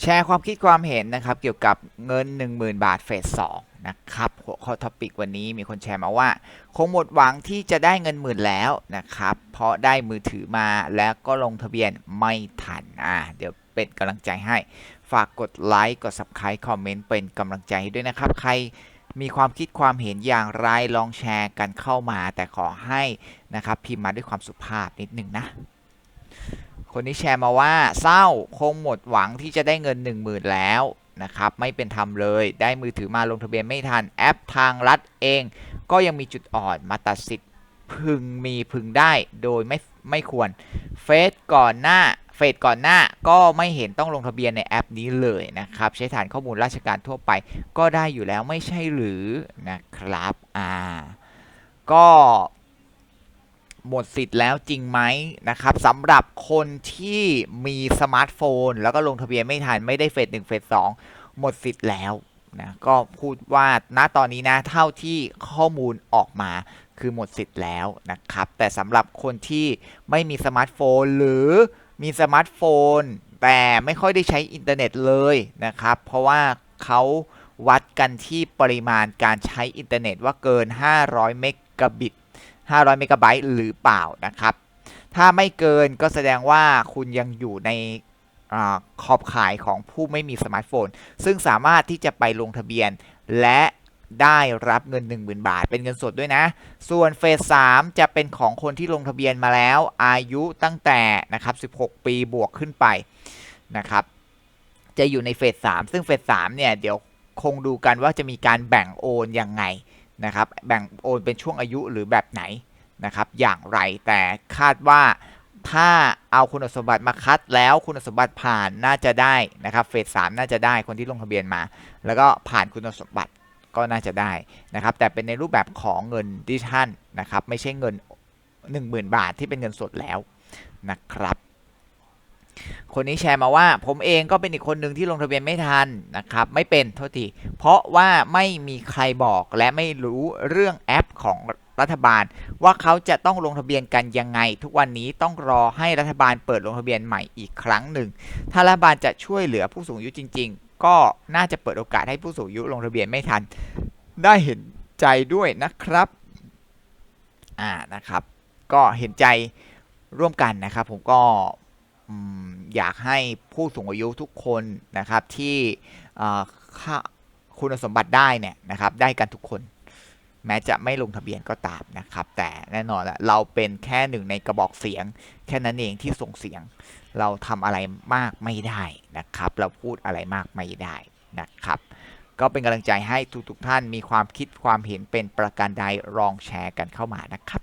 แชร์ความคิดความเห็นนะครับ เกี่ยวกับเงิน 10,000 บาทเฟส2นะครับหัวข้อท็อปิกวันนี้มีคนแชร์มาว่า คงหมดหวังที่จะได้เงินหมื่นแล้วนะครับ เพราะได้มือถือมาแล้วก็ลงทะเบียนไม่ทันอ่าเดี๋ยวเป็นกำลังใจให้ ฝากกดไลค์กด subscribe คอมเมนต์เป็นกำลังใจด้วยนะครับ ใครมีความคิดความเห็นอย่างไรลองแชร์กันเข้ามา แต่ขอให้นะครับพิมพ์มาด้วยความสุภาพนิดนึงนะ คนนี้แชร์มาว่าเศร้าคงหมดหวังที่จะได้เงิน 1 0,000 แล้วนะครับ ไม่เป็นธรรมเลย ได้มือถือมาลงทะเบียนไม่ทันแอปทางรัฐเอง ก็ยังมีจุดอ่อนมาตัดสิทธิ์พึงมีพึงได้โดยไม่ไม่ควรเฟซก่อนหน้าเฟซก่อนหน้าก็ไม่เห็นต้องลงทะเบียนในแอปนี้เลยนะครับ ใช้ฐานข้อมูลราชการทั่วไป ก็ได้อยู่แล้วไม่ใช่หรือนะครับอ่าก็ หมดสิทธิ์แล้วจริงไหมนะครับสำหรับคนที่มีสมาร์ทโฟน แล้วก็ลงทะเบียนไม่ทันไม่ได้เฟสหนึ่งเฟสสองหมดสิทธิ์แล้วนะก็พูดว่าณตอนนี้นะเท่าที่ข้อมูลออกมาคือหมดสิทธิ์แล้วนะครับ แต่สำหรับคนที่ไม่มีสมาร์ทโฟน หรือมีสมาร์ทโฟน แต่ไม่ค่อยได้ใช้อินเทอร์เน็ตเลยนะครับ เพราะว่าเขาวัดกันที่ปริมาณการใช้อินเทอร์เน็ตว่าเกิน 500 เมกะบิต 500 เมกะไบต์หรือเปล่านะครับ ถ้าไม่เกินก็แสดงว่าคุณยังอยู่ในอขอบขายของผู้ไม่มีสมาร์ทโฟน ซึ่งสามารถที่จะไปลงทะเบียน และได้รับเงิน 10,000 บาท เป็นเงินสดด้วยนะ ส่วนเฟส 3 จะเป็นของคนที่ลงทะเบียนมาแล้ว อายุตั้งแต่นะครับ 16 ปีบวกขึ้นไปนะครับ จะอยู่ในเฟส 3 ซึ่งเฟส 3 เนี่ย เดี๋ยวคงดูกันว่าจะมีการแบ่งโอนยังไง นะครับแบ่งโอนเป็นช่วงอายุหรือแบบไหนนะครับอย่างไรแต่คาดว่าถ้าเอาคุณสมบัติมาคัดแล้วคุณสมบัติผ่านน่าจะได้นะครับเฟส3น่าจะได้คนที่ลงทะเบียนมา แล้วก็ผ่านคุณสมบัติก็น่าจะได้นะครับแต่เป็นในรูปแบบของเงินดิจิทัลนะครับไม่ใช่เงิน 10,000 บาทที่เป็นเงินสดแล้วนะครับ คนนี้แชร์มาว่า ผมเองก็เป็นอีกคนหนึ่งที่ลงทะเบียนไม่ทันนะครับ ไม่เป็นโทษทีเพราะว่าไม่มีใครบอกและไม่รู้เรื่องแอปของรัฐบาล ว่าเขาจะต้องลงทะเบียนกันยังไง ทุกวันนี้ต้องรอให้รัฐบาลเปิดลงทะเบียนใหม่อีกครั้งหนึ่ง ถ้ารัฐบาลจะช่วยเหลือผู้สูงอายุจริง ๆ ก็น่าจะเปิดโอกาสให้ผู้สูงอายุลงทะเบียนไม่ทัน ได้เห็นใจด้วยนะครับอ่านะครับ ก็เห็นใจร่วมกันนะครับ ผมก็ อยากให้ผู้สูงอายุทุกคนนะครับที่คุณสมบัติได้เนี่ยนะครับได้กันทุกคน แม้จะไม่ลงทะเบียนก็ตามนะครับ แต่แน่นอนแหละเราเป็นแค่หนึ่งในกระบอกเสียง แค่นั้นเองที่ส่งเสียง เราทำอะไรมากไม่ได้นะครับ เราพูดอะไรมากไม่ได้นะครับก็เป็นกำลังใจให้ทุกๆท่านมีความคิดความเห็นเป็นประการใดลองแชร์กันเข้ามานะครับ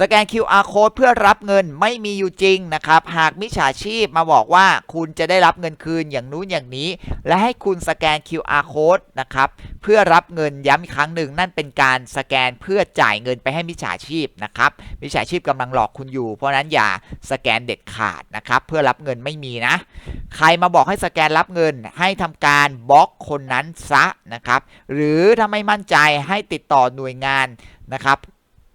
สแกน QR code เพื่อรับเงินไม่มีอยู่จริงนะครับ หากมิจฉาชีพมาบอกว่าคุณจะได้รับเงินคืนอย่างนู้นอย่างนี้ และให้คุณสแกน QR code นะครับเพื่อรับเงินย้ำอีกครั้งหนึ่ง นั่นเป็นการสแกนเพื่อจ่ายเงินไปให้มิจฉาชีพนะครับมิจฉาชีพกำลังหลอกคุณอยู่ เพราะนั้นอย่าสแกนเด็ดขาดนะครับเพื่อรับเงินไม่มีนะ ใครมาบอกให้สแกนรับเงิน ให้ทำการบล็อกคนนั้นซะนะครับหรือถ้าไม่มั่นใจให้ติดต่อหน่วยงานนะครับ